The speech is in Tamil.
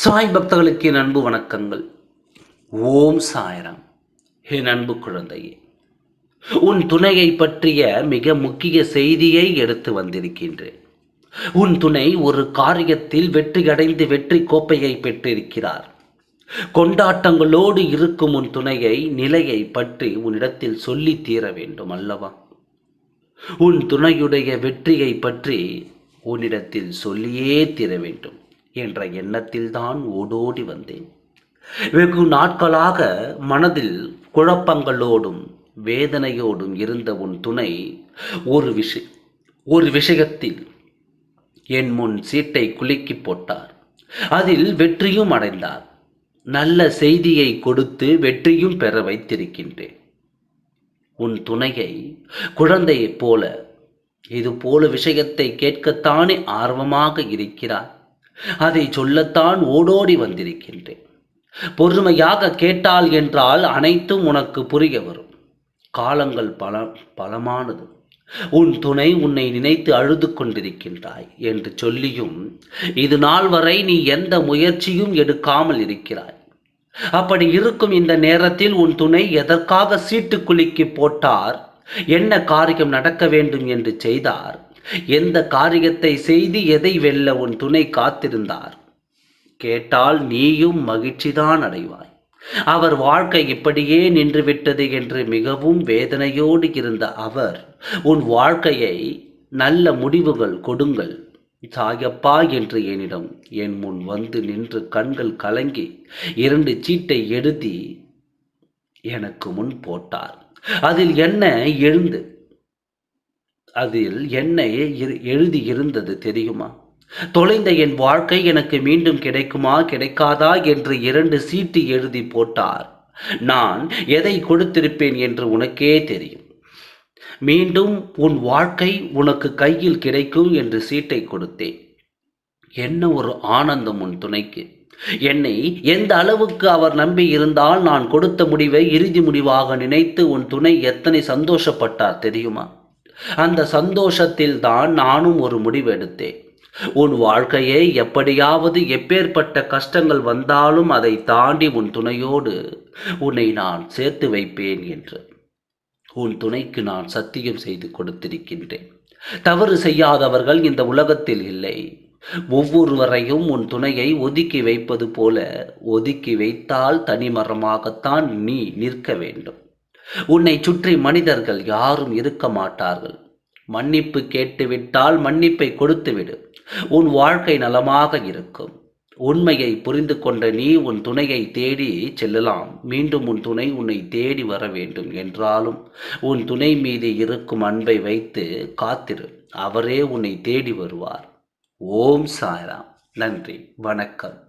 சாய் பக்தர்களுக்கு என் அன்பு வணக்கங்கள். ஓம் சாய்ராம். என் அன்பு குழந்தையே உன் துணையை பற்றிய மிக முக்கிய செய்தியை எடுத்து வந்திருக்கின்றேன். உன் துணை ஒரு காரியத்தில் வெற்றி அடைந்து வெற்றி கோப்பையை பெற்றிருக்கிறார். கொண்டாட்டங்களோடு இருக்கும் உன் துணையை நிலையை பற்றி உன்னிடத்தில் சொல்லி தீர வேண்டும் அல்லவா? உன் துணையுடைய வெற்றியை பற்றி உன்னிடத்தில் சொல்லியே தீர வேண்டும். என்ற எண்ணத்தில்தான் ஓடோடி வந்தேன். வெகு நாட்களாக மனதில் குழப்பங்களோடும் வேதனையோடும் இருந்த உன் துணை ஒரு விஷய ஒரு விஷயத்தில் என் முன் சீட்டை குலுக்கி போட்டார். அதில் வெற்றியும் அடைந்தார். நல்ல செய்தியை கொடுத்து வெற்றியும் பெற வைத்திருக்கின்றேன். உன் துணையை குழந்தையைப் போல இது போல விஷயத்தை கேட்கத்தானே ஆர்வமாக இருக்கிறார் அதை சொல்லத்தான் ஓடோடி வந்திருக்கின்றேன். பொறுமையாக கேட்டால் என்றால் அனைத்தும் உனக்கு புரிய வரும். காலங்கள் பல பலமானது. உன் துணை உன்னை நினைத்து அழுது கொண்டிருக்கின்றாய் என்று சொல்லியும் இது நாள் வரை நீ எந்த முயற்சியும் எடுக்காமல் இருக்கிறாய். அப்படி இருக்கும் இந்த நேரத்தில் உன் துணை எதற்காக சீட்டு குலுக்கி போட்டார்? என்ன காரியம் நடக்க வேண்டும் என்று செய்தார்? எந்த காரியத்தை செய்து எதை வெல்ல உன் துணை காத்திருந்தார்? கேட்டால் நீயும் மகிழ்ச்சிதான் அடைவாய். அவர் வாழ்க்கை இப்படியே நின்றுவிட்டது என்று மிகவும் வேதனையோடு இருந்த அவர் உன் வாழ்க்கையை நல்ல முடிவுகள் கொடுங்கள். சாயப்பா என்று என்னிடம் என் முன் வந்து நின்று கண்கள் கலங்கி இரண்டு சீட்டை எழுதி எனக்கு முன் போட்டார். அதில் என்ன எழுந்து அதில் என்ன எழுதி இருந்தது தெரியுமா? தொலைந்த என் வாழ்க்கை எனக்கு மீண்டும் கிடைக்குமா கிடைக்காதா என்று இரண்டு சீட்டு எழுதி போட்டார். நான் எதை கொடுத்திருப்பேன் என்று உனக்கே தெரியும். மீண்டும் உன் வாழ்க்கை உனக்கு கையில் கிடைக்கும் என்று சீட்டை கொடுத்தேன். என்ன ஒரு ஆனந்தம் உன் துணைக்கு. என்னை எந்த அளவுக்கு அவர் நம்பி இருந்தால் நான் கொடுத்த முடிவை இறுதி முடிவாக நினைத்து உன் துணை எத்தனை சந்தோஷப்பட்டார் தெரியுமா? அந்த சந்தோஷத்தில் தான் நானும் ஒரு முடிவு எடுத்தேன் உன் வாழ்க்கையை எப்படியாவது எப்பேற்பட்ட கஷ்டங்கள் வந்தாலும் அதை தாண்டி உன் துணையோடு உன்னை நான் சேர்த்து வைப்பேன் என்று. உன் துணைக்கு நான் சத்தியம் செய்து கொடுத்திருக்கின்றேன். தவறு செய்யாதவர்கள் இந்த உலகத்தில் இல்லை. ஒவ்வொருவரையும் உன் துணையை ஒதுக்கி வைப்பது போல ஒதுக்கி வைத்தால் தனிமரமாகத்தான் நீ நிற்க வேண்டும். உன்னை சுற்றி மனிதர்கள் யாரும் இருக்க மாட்டார்கள். மன்னிப்பு கேட்டுவிட்டால் மன்னிப்பை கொடுத்துவிடு. உன் வாழ்க்கை நலமாக இருக்கும். உண்மையை புரிந்து கொண்ட நீ உன் துணையை தேடி செல்லலாம். மீண்டும் உன் துணை உன்னை தேடி வர வேண்டும் என்றாலும் உன் துணை மீது இருக்கும் அன்பை வைத்து காத்திரு. அவரே உன்னை தேடி வருவார். ஓம் சாய்ராம். நன்றி. வணக்கம்.